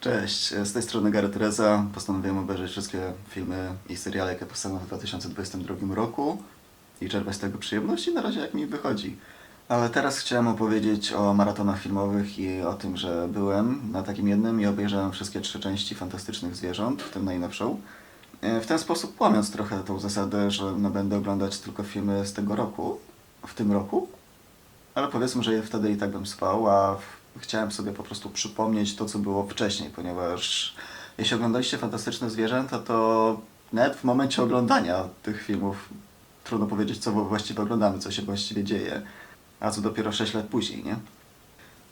Cześć, z tej strony Gary Teresa. Postanowiłem obejrzeć wszystkie filmy i seriale, jakie powstaną w 2022 roku i czerpać z tego przyjemności na razie jak mi wychodzi. Ale teraz chciałem opowiedzieć o maratonach filmowych i o tym, że byłem na takim jednym i obejrzałem wszystkie trzy części Fantastycznych Zwierząt, w tym najnowszą. E, W ten sposób łamiąc trochę tą zasadę, że no będę oglądać tylko filmy z tego roku, w tym roku, ale powiedzmy, że wtedy i tak bym spał, a w- chciałem sobie po prostu przypomnieć to, co było wcześniej, ponieważ jeśli oglądaliście Fantastyczne Zwierzęta, to nawet w momencie oglądania tych filmów trudno powiedzieć, co właściwie oglądamy, co się właściwie dzieje, a co dopiero 6 lat później, nie?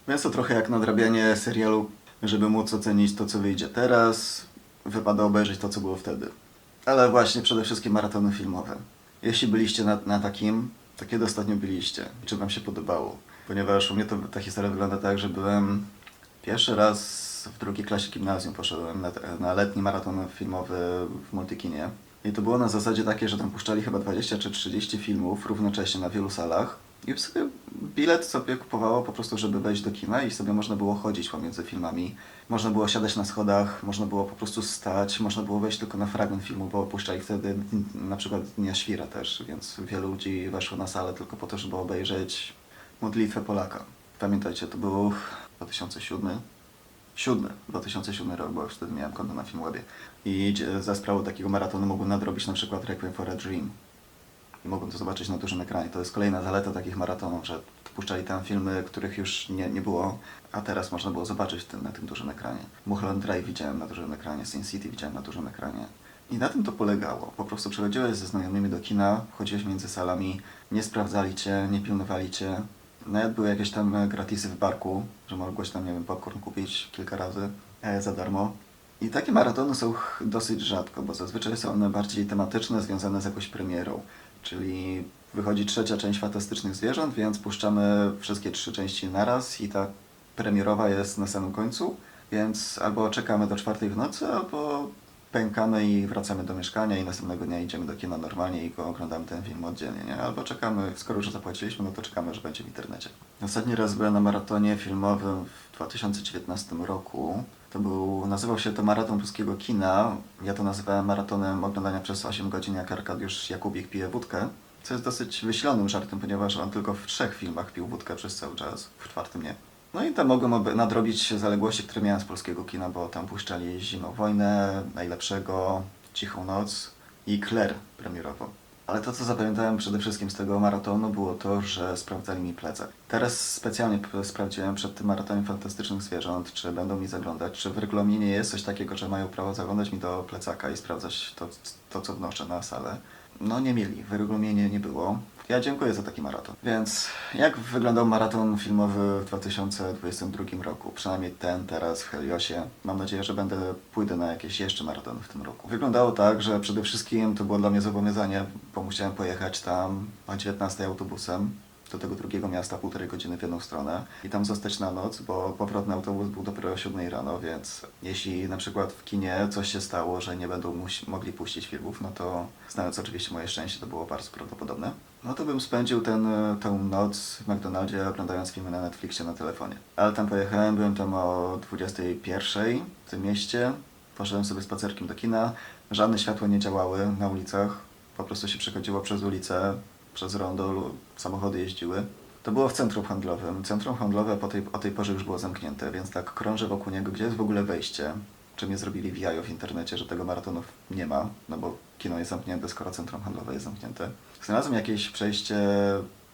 Więc to trochę jak nadrabianie serialu, żeby móc ocenić to, co wyjdzie teraz, wypada obejrzeć to, co było wtedy. Ale właśnie przede wszystkim maratony filmowe. Jeśli byliście na, na takim, to kiedy ostatnio byliście? Czy wam się podobało? Ponieważ u mnie to, ta historia wygląda tak, że byłem pierwszy raz w drugiej klasie gimnazjum, poszedłem na, na letni maraton filmowy w Multikinie. I to było na zasadzie takiej, że tam puszczali chyba 20 czy 30 filmów równocześnie na wielu salach. I sobie bilet sobie kupowało po prostu, żeby wejść do kina i sobie można było chodzić pomiędzy filmami. Można było siadać na schodach, można było po prostu stać, można było wejść tylko na fragment filmu, bo puszczali wtedy na przykład Dnia Świra też, więc wielu ludzi weszło na salę tylko po to, żeby obejrzeć Modlitwę Polaka. Pamiętajcie, to był 2007? 7, 2007 rok, bo już wtedy miałem konto na Filmwebie. I za sprawą takiego maratonu mogłem nadrobić na przykład Requiem for a Dream. I mogłem to zobaczyć na dużym ekranie. To jest kolejna zaleta takich maratonów, że puszczali tam filmy, których już nie, nie było, a teraz można było zobaczyć na tym dużym ekranie. Mulholland Drive widziałem na dużym ekranie, Sin City widziałem na dużym ekranie. I na tym to polegało. Po prostu przychodziłeś ze znajomymi do kina, chodziłeś między salami, nie sprawdzali cię, nie pilnowali cię. Nawet były jakieś tam e, gratisy w barku, że mogłeś tam, nie wiem, popcorn kupić kilka razy e, za darmo. I takie maratony są dosyć rzadko, bo zazwyczaj są one bardziej tematyczne, związane z jakąś premierą. Czyli wychodzi trzecia część Fantastycznych Zwierząt, więc puszczamy wszystkie trzy części naraz i ta premierowa jest na samym końcu, więc albo czekamy do czwartej w nocy, albo pękamy i wracamy do mieszkania i następnego dnia idziemy do kina normalnie i go oglądamy ten film oddzielnie, nie? Albo czekamy, skoro już zapłaciliśmy, no to czekamy, że będzie w internecie. Ostatni raz byłem na maratonie filmowym w 2019 roku. To był, nazywał się to Maraton Polskiego Kina. Ja to nazywałem maratonem oglądania przez 8 godzin, jak Arkadiusz Jakubik pije wódkę. Co jest dosyć wyślonym żartem, ponieważ on tylko w trzech filmach pił wódkę przez cały czas, w czwartym nie. No i tam mogłem nadrobić zaległości, które miałem z polskiego kina, bo tam puszczali Zimną Wojnę, Najlepszego, Cichą Noc i Claire premierowo. Ale to, co zapamiętałem przede wszystkim z tego maratonu, było to, że sprawdzali mi plecak. Teraz specjalnie sprawdziłem przed tym maratonem Fantastycznych Zwierząt, czy będą mi zaglądać, czy w regulaminie jest coś takiego, że mają prawo zaglądać mi do plecaka i sprawdzać to, to co wnoszę na salę. No nie mieli, w regulaminie nie było. Ja dziękuję za taki maraton. Więc jak wyglądał maraton filmowy w 2022 roku? Przynajmniej ten teraz w Heliosie. Mam nadzieję, że będę pójdę na jakieś jeszcze maratony w tym roku. Wyglądało tak, że przede wszystkim to było dla mnie zobowiązanie, bo musiałem pojechać tam o 19 autobusem do tego drugiego miasta półtorej godziny w jedną stronę i tam zostać na noc, bo powrotny autobus był dopiero o 7 rano, więc jeśli na przykład w kinie coś się stało, że nie będą mogli puścić filmów, no to znając oczywiście moje szczęście, to było bardzo prawdopodobne. No to bym spędził ten, tę noc w McDonaldzie oglądając filmy na Netflixie na telefonie. Ale tam pojechałem, byłem tam o 21 w tym mieście, poszedłem sobie spacerkiem do kina, żadne światła nie działały na ulicach, po prostu się przechodziło przez ulicę, przez rondo, samochody jeździły. To było w centrum handlowym. Centrum handlowe po tej, o tej porze już było zamknięte, więc tak krążę wokół niego, gdzie jest w ogóle wejście. Czy mnie zrobili w w internecie, że tego maratonu nie ma, no bo kino jest zamknięte, skoro centrum handlowe jest zamknięte. Znalazłem jakieś przejście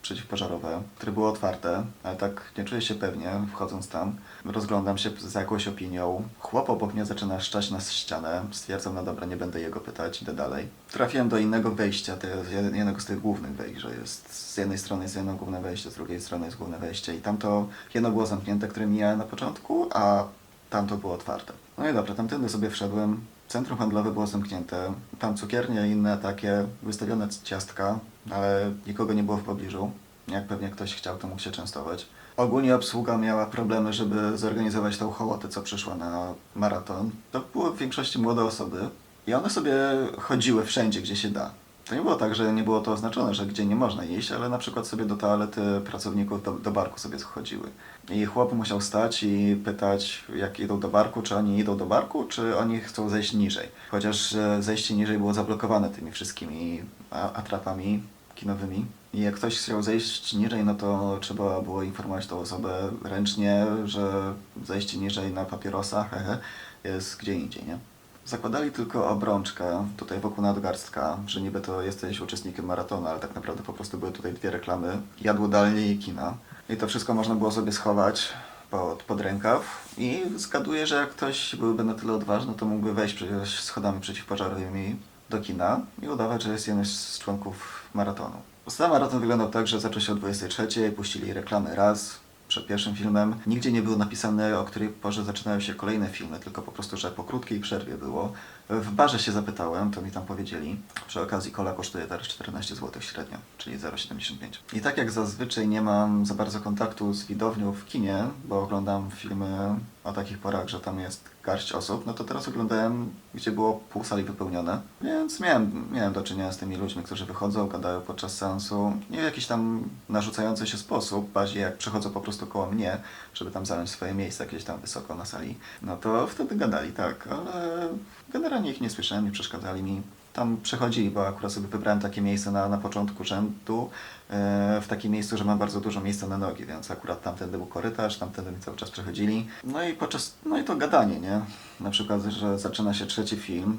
przeciwpożarowe, które było otwarte, ale tak nie czuję się pewnie wchodząc tam. Rozglądam się za jakąś opinią. Chłop obok mnie zaczyna szczać na ścianę. Stwierdzam, no dobra, nie będę jego pytać, idę dalej. Trafiłem do innego wejścia, to jest jed- jednego z tych głównych wejść, że jest z jednej strony jest jedno główne wejście, z drugiej strony jest główne wejście i tamto jedno było zamknięte, które mijałem na początku, a tamto było otwarte. No i dobra, tamtędy sobie wszedłem. Centrum handlowe było zamknięte. Tam cukiernie i inne takie wystawione ciastka, ale nikogo nie było w pobliżu. Jak pewnie ktoś chciał, to mógł się częstować. Ogólnie obsługa miała problemy, żeby zorganizować tą hołotę, co przyszła na maraton. To były w większości młode osoby i one sobie chodziły wszędzie, gdzie się da. To nie było tak, że nie było to oznaczone, że gdzie nie można iść, ale na przykład sobie do toalety pracowników do, do barku sobie schodziły. I chłop musiał stać i pytać, jak idą do barku, czy oni idą do barku, czy oni chcą zejść niżej. Chociaż zejście niżej było zablokowane tymi wszystkimi atrapami kinowymi. I jak ktoś chciał zejść niżej, no to trzeba było informować tą osobę ręcznie, że zejście niżej na papierosa hehe, jest gdzie indziej, nie? Zakładali tylko obrączkę tutaj wokół nadgarstka, że niby to jesteś uczestnikiem maratonu, ale tak naprawdę po prostu były tutaj dwie reklamy, jadłodalnie i kina. I to wszystko można było sobie schować pod, pod rękaw i zgaduję, że jak ktoś byłby na tyle odważny, to mógłby wejść przecież schodami przeciwpożarowymi do kina i udawać, że jest jednym z członków maratonu. Sam maraton wyglądał tak, że zaczął się o 23, puścili reklamy raz, przed pierwszym filmem. Nigdzie nie było napisane, o której porze zaczynają się kolejne filmy, tylko po prostu, że po krótkiej przerwie było. W barze się zapytałem, to mi tam powiedzieli. Przy okazji kola kosztuje teraz 14 zł średnio, czyli 0,75. I tak jak zazwyczaj nie mam za bardzo kontaktu z widownią w kinie, bo oglądam filmy o takich porach, że tam jest garść osób, no to teraz oglądałem, gdzie było pół sali wypełnione, więc miałem, miałem do czynienia z tymi ludźmi, którzy wychodzą, gadają podczas seansu, nie w jakiś tam narzucający się sposób, bardziej jak przechodzą po prostu koło mnie, żeby tam zająć swoje miejsce gdzieś tam wysoko na sali, no to wtedy gadali, tak, ale generalnie ich nie słyszałem, nie przeszkadzali mi. Tam przechodzili, bo akurat sobie wybrałem takie miejsce na, na początku rzędu, e, w takim miejscu, że mam bardzo dużo miejsca na nogi, więc akurat tamtędy był korytarz, tamtędy mi cały czas przechodzili. No i podczas, no i to gadanie, nie? Na przykład, że zaczyna się trzeci film,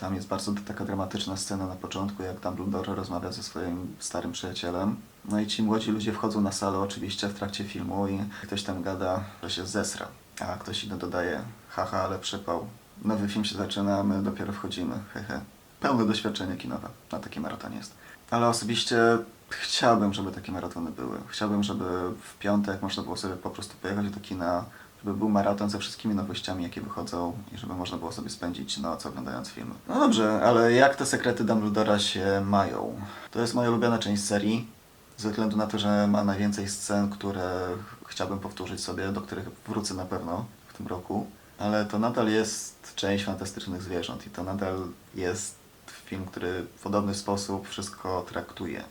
tam jest bardzo taka dramatyczna scena na początku, jak Dumbledore rozmawia ze swoim starym przyjacielem. No i ci młodzi ludzie wchodzą na salę oczywiście w trakcie filmu i ktoś tam gada, że się zesra, a ktoś inny dodaje, haha, ale przypał. Nowy film się zaczyna, a my dopiero wchodzimy, hehe. Pełne doświadczenie kinowe na takim maratonie jest. Ale osobiście chciałbym, żeby takie maratony były. Chciałbym, żeby w piątek można było sobie po prostu pojechać do kina, żeby był maraton ze wszystkimi nowościami, jakie wychodzą i żeby można było sobie spędzić noc oglądając filmy. No dobrze, ale jak te sekrety Dumbledora się mają? To jest moja ulubiona część serii, ze względu na to, że ma najwięcej scen, które chciałbym powtórzyć sobie, do których wrócę na pewno w tym roku. Ale to nadal jest część fantastycznych zwierząt i to nadal jest film, który w podobny sposób wszystko traktuje.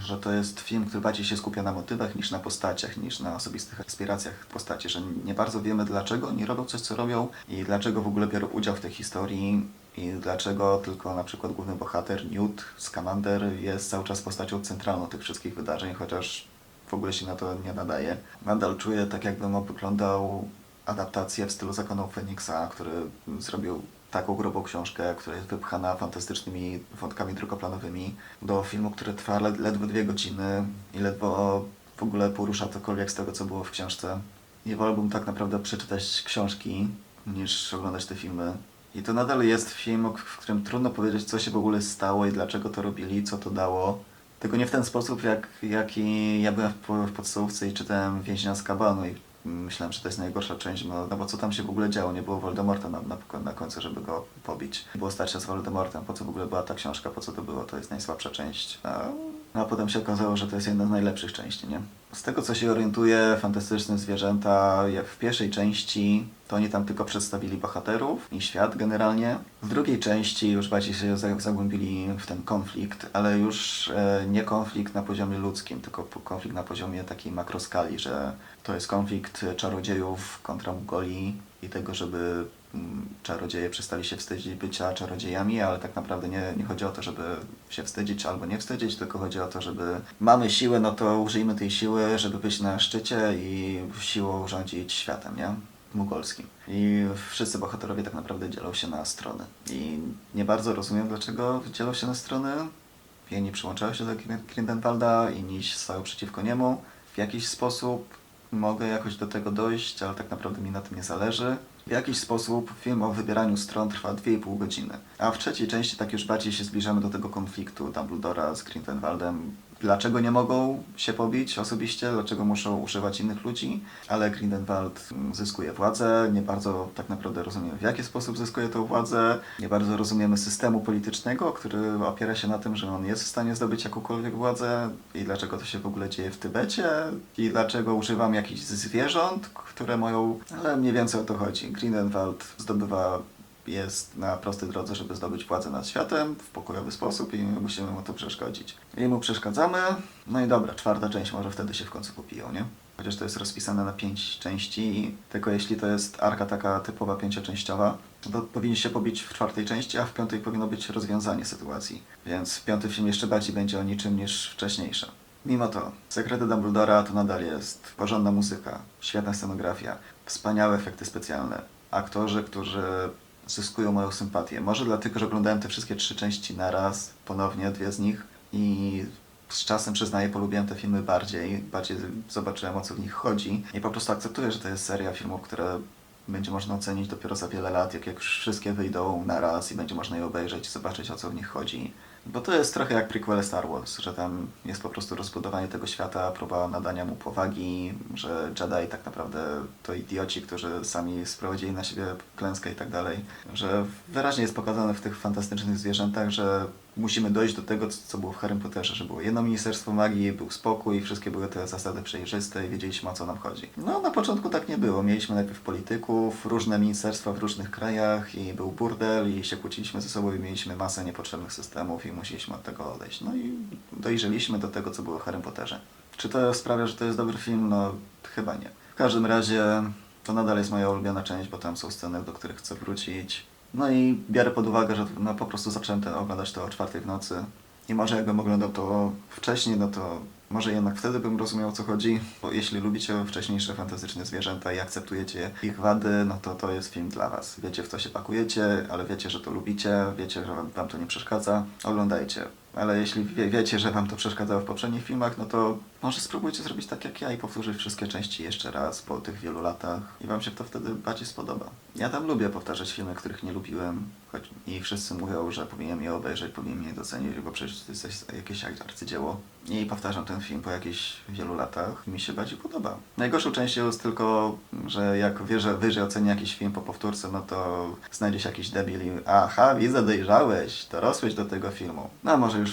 Że to jest film, który bardziej się skupia na motywach niż na postaciach, niż na osobistych aspiracjach postaci, że nie bardzo wiemy dlaczego oni robią coś, co robią i dlaczego w ogóle biorą udział w tej historii i dlaczego tylko na przykład główny bohater Newt Scamander jest cały czas postacią centralną tych wszystkich wydarzeń, chociaż w ogóle się na to nie nadaje. Nadal czuję tak jakbym oglądał adaptację w stylu Zakonu Feniksa, który zrobił taką grubą książkę, która jest wypchana fantastycznymi wątkami drugoplanowymi do filmu, który trwa led ledwo dwie godziny i ledwo w ogóle porusza cokolwiek z tego, co było w książce. I wolałbym tak naprawdę przeczytać książki, niż oglądać te filmy. I to nadal jest film, w którym trudno powiedzieć, co się w ogóle stało i dlaczego to robili, co to dało. Tylko nie w ten sposób, jak, jaki ja byłem w, w podstawówce i czytałem Więźnia z Kabanu i myślałem, że to jest najgorsza część, no, no bo co tam się w ogóle działo? Nie było Voldemorta na, na, na końcu, żeby go pobić. Było starcia z Voldemortem. Po co w ogóle była ta książka? Po co to było? To jest najsłabsza część. No a potem się okazało, że to jest jedna z najlepszych części, nie? Z tego co się orientuję, fantastyczne zwierzęta, jak w pierwszej części, to oni tam tylko przedstawili bohaterów i świat generalnie. W drugiej części już bardziej się za- zagłębili w ten konflikt, ale już e, nie konflikt na poziomie ludzkim, tylko konflikt na poziomie takiej makroskali, że to jest konflikt czarodziejów kontra Mugoli i tego, żeby czarodzieje przestali się wstydzić bycia czarodziejami, ale tak naprawdę nie, nie chodzi o to, żeby się wstydzić albo nie wstydzić, tylko chodzi o to, żeby mamy siłę, no to użyjmy tej siły, żeby być na szczycie i siłą rządzić światem, nie? Mugolskim. I wszyscy bohaterowie tak naprawdę dzielą się na strony. I nie bardzo rozumiem, dlaczego dzielą się na strony. Jedni przyłączają się do Grin- Grindelwalda, inni stają przeciwko niemu. W jakiś sposób mogę jakoś do tego dojść, ale tak naprawdę mi na tym nie zależy. W jakiś sposób film o wybieraniu stron trwa 2,5 godziny. A w trzeciej części tak już bardziej się zbliżamy do tego konfliktu Dumbledora z Grindelwaldem. Dlaczego nie mogą się pobić osobiście? Dlaczego muszą używać innych ludzi? Ale Grindelwald mm, zyskuje władzę. Nie bardzo tak naprawdę rozumiemy w jaki sposób zyskuje tą władzę. Nie bardzo rozumiemy systemu politycznego, który opiera się na tym, że on jest w stanie zdobyć jakąkolwiek władzę i dlaczego to się w ogóle dzieje w Tybecie i dlaczego używam jakichś zwierząt, które mają... Ale mniej więcej o to chodzi. Grindelwald zdobywa jest na prostej drodze, żeby zdobyć władzę nad światem w pokojowy sposób i my musimy mu to przeszkodzić. I mu przeszkadzamy, no i dobra, czwarta część może wtedy się w końcu popiją, nie? Chociaż to jest rozpisane na pięć części, tylko jeśli to jest arka taka typowa pięcioczęściowa, to powinni się pobić w czwartej części, a w piątej powinno być rozwiązanie sytuacji. Więc piąty film jeszcze bardziej będzie o niczym niż wcześniejsze. Mimo to, Sekrety Dumbledora to nadal jest porządna muzyka, świetna scenografia, wspaniałe efekty specjalne, aktorzy, którzy zyskują moją sympatię. Może dlatego, że oglądałem te wszystkie trzy części naraz, ponownie dwie z nich i z czasem przyznaję, polubiłem te filmy bardziej, bardziej zobaczyłem o co w nich chodzi i po prostu akceptuję, że to jest seria filmów, które będzie można ocenić dopiero za wiele lat, jak, jak wszystkie wyjdą naraz i będzie można je obejrzeć i zobaczyć o co w nich chodzi. Bo to jest trochę jak prequel Star Wars, że tam jest po prostu rozbudowanie tego świata, próba nadania mu powagi, że Jedi tak naprawdę to idioci, którzy sami sprowadzili na siebie klęskę i tak dalej. Że wyraźnie jest pokazane w tych fantastycznych zwierzętach, że musimy dojść do tego, co było w Harry Potterze, że było jedno Ministerstwo Magii, był spokój, wszystkie były te zasady przejrzyste i wiedzieliśmy o co nam chodzi. No na początku tak nie było. Mieliśmy najpierw polityków, różne ministerstwa w różnych krajach i był burdel i się kłóciliśmy ze sobą i mieliśmy masę niepotrzebnych systemów i musieliśmy od tego odejść. No i dojrzeliśmy do tego, co było w Harry Potterze. Czy to sprawia, że to jest dobry film? No chyba nie. W każdym razie to nadal jest moja ulubiona część, bo tam są sceny, do których chcę wrócić. No i biorę pod uwagę, że no, po prostu zacząłem te, oglądać to o czwartej w nocy. I może jakbym oglądał to wcześniej, no to może jednak wtedy bym rozumiał o co chodzi. Bo jeśli lubicie wcześniejsze fantastyczne zwierzęta i akceptujecie ich wady, no to to jest film dla was. Wiecie w co się pakujecie, ale wiecie, że to lubicie, wiecie, że wam to nie przeszkadza. Oglądajcie. Ale jeśli wie, wiecie, że wam to przeszkadzało w poprzednich filmach, no to może spróbujcie zrobić tak jak ja i powtórzyć wszystkie części jeszcze raz po tych wielu latach i wam się to wtedy bardziej spodoba. Ja tam lubię powtarzać filmy, których nie lubiłem, choć i wszyscy mówią, że powinienem je obejrzeć, powinienem je docenić, bo przecież to jest jakieś arcydzieło. I powtarzam ten film po jakichś wielu latach i mi się bardziej podoba. Najgorszą częścią jest tylko, że jak wierzę, wyżej ocenię jakiś film po powtórce, no to znajdzie się jakiś debil i aha, widzę, dojrzałeś, dorosłeś do tego filmu. No może już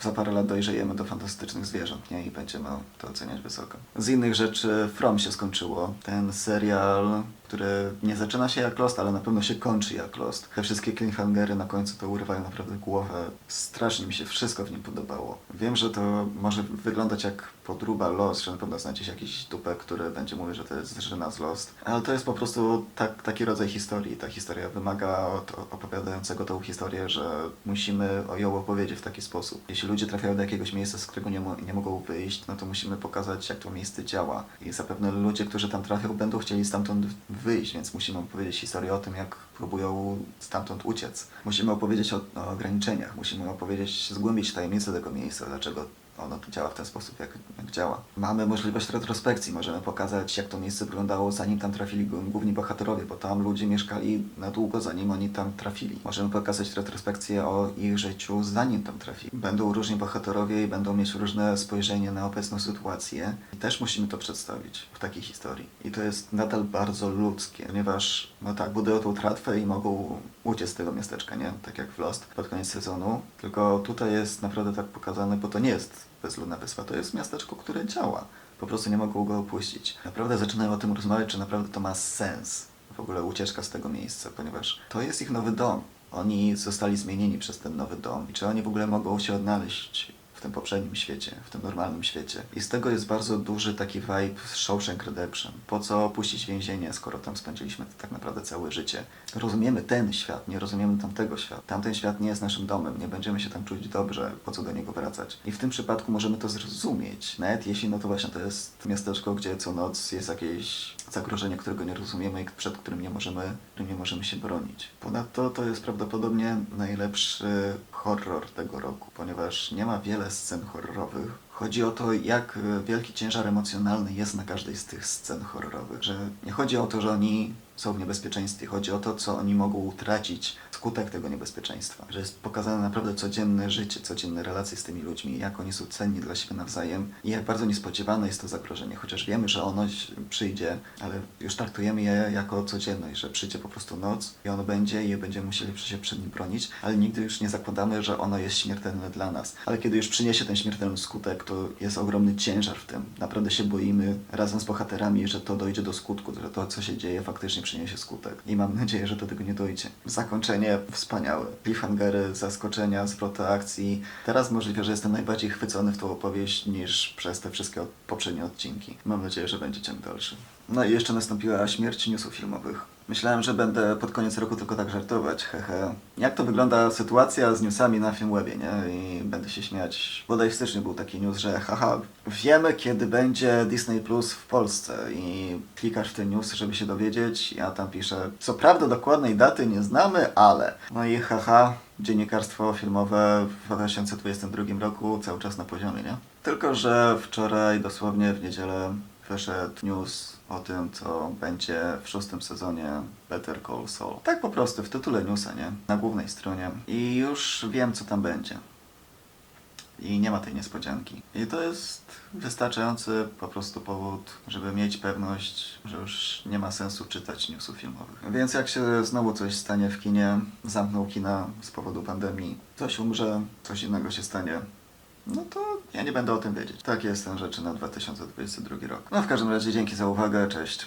za parę lat dojrzejemy do fantastycznych zwierząt, nie? I będziemy to oceniać wysoko. Z innych rzeczy From się skończyło. Ten serial, który nie zaczyna się jak Lost, ale na pewno się kończy jak Lost. Te wszystkie cliffhangery na końcu to urywają naprawdę głowę. Strasznie mi się wszystko w nim podobało. Wiem, że to może wyglądać jak podruba Lost, że na pewno znajdzie się jakiś dupek, który będzie mówił, że to jest zżyna z Lost. Ale to jest po prostu tak, taki rodzaj historii. Ta historia wymaga od opowiadającego tą historię, że musimy ją opowiedzieć w taki sposób. Jeśli ludzie trafiają do jakiegoś miejsca, z którego nie, nie mogą wyjść, no to musimy pokazać, jak to miejsce działa. I zapewne ludzie, którzy tam trafią, będą chcieli stamtąd wyjść, więc musimy opowiedzieć historię o tym, jak próbują stamtąd uciec. Musimy opowiedzieć o, o ograniczeniach, musimy opowiedzieć, zgłębić tajemnicę tego miejsca, dlaczego ono tu działa w ten sposób, jak, jak działa. Mamy możliwość retrospekcji, możemy pokazać, jak to miejsce wyglądało, zanim tam trafili główni bohaterowie, bo tam ludzie mieszkali na długo, zanim oni tam trafili. Możemy pokazać retrospekcję o ich życiu, zanim tam trafili. Będą różni bohaterowie i będą mieć różne spojrzenie na obecną sytuację i też musimy to przedstawić w takiej historii. I to jest nadal bardzo ludzkie, ponieważ, no tak, budują tą tratwę i mogą uciec z tego miasteczka, nie? Tak jak w Lost pod koniec sezonu. Tylko tutaj jest naprawdę tak pokazane, bo to nie jest bezludna wyspa, to jest miasteczko, które działa. Po prostu nie mogą go opuścić. Naprawdę zaczynają o tym rozmawiać, czy naprawdę to ma sens. W ogóle ucieczka z tego miejsca, ponieważ to jest ich nowy dom. Oni zostali zmienieni przez ten nowy dom. I czy oni w ogóle mogą się odnaleźć tym poprzednim świecie, w tym normalnym świecie. I z tego jest bardzo duży taki vibe z Shawshank Redemption. Po co opuścić więzienie, skoro tam spędziliśmy tak naprawdę całe życie? Rozumiemy ten świat, nie rozumiemy tamtego świata. Tamten świat nie jest naszym domem, nie będziemy się tam czuć dobrze, po co do niego wracać. I w tym przypadku możemy to zrozumieć, nawet jeśli no to właśnie to jest miasteczko, gdzie co noc jest jakieś zagrożenie, którego nie rozumiemy i przed którym nie możemy, którym nie możemy się bronić. Ponadto to jest prawdopodobnie najlepszy horror tego roku, ponieważ nie ma wiele scen horrorowych. Chodzi o to, jak wielki ciężar emocjonalny jest na każdej z tych scen horrorowych. Że nie chodzi o to, że oni są w niebezpieczeństwie, chodzi o to, co oni mogą utracić skutek tego niebezpieczeństwa. Że jest pokazane naprawdę codzienne życie, codzienne relacje z tymi ludźmi, jak oni są cenni dla siebie nawzajem i jak bardzo niespodziewane jest to zagrożenie. Chociaż wiemy, że ono przyjdzie, ale już traktujemy je jako codzienność, że przyjdzie po prostu noc i ono będzie i będziemy musieli się przed nim bronić, ale nigdy już nie zakładamy, że ono jest śmiertelne dla nas. Ale kiedy już przyniesie ten śmiertelny skutek, to jest ogromny ciężar w tym. Naprawdę się boimy razem z bohaterami, że to dojdzie do skutku, że to, co się dzieje, faktycznie przyniesie skutek. I mam nadzieję, że do tego nie dojdzie. Zakończenie wspaniałe. Cliffhangery, zaskoczenia, zwroty akcji. Teraz możliwe, że jestem najbardziej chwycony w tą opowieść niż przez te wszystkie poprzednie odcinki. Mam nadzieję, że będzie ciąg dalszy. No i jeszcze nastąpiła śmierć newsów filmowych. Myślałem, że będę pod koniec roku tylko tak żartować, hehe. Jak to wygląda sytuacja z newsami na Filmwebie, nie? I będę się śmiać. Bodaj w styczniu był taki news, że haha, wiemy kiedy będzie Disney Plus w Polsce i klikasz w ten news, żeby się dowiedzieć. Ja tam piszę, co prawda dokładnej daty nie znamy, ale... No i haha, dziennikarstwo filmowe w 2022 roku cały czas na poziomie, nie? Tylko, że wczoraj, dosłownie w niedzielę, wyszedł news o tym, co będzie w szóstym sezonie Better Call Saul. Tak po prostu, w tytule newsa, nie? Na głównej stronie. I już wiem, co tam będzie. I nie ma tej niespodzianki. I to jest wystarczający po prostu powód, żeby mieć pewność, że już nie ma sensu czytać newsów filmowych. Więc jak się znowu coś stanie w kinie, zamkną kina z powodu pandemii, coś umrze, coś innego się stanie, no to ja nie będę o tym wiedzieć. Takie jest ten rzeczy na 2022 rok. No w każdym razie dzięki za uwagę, cześć.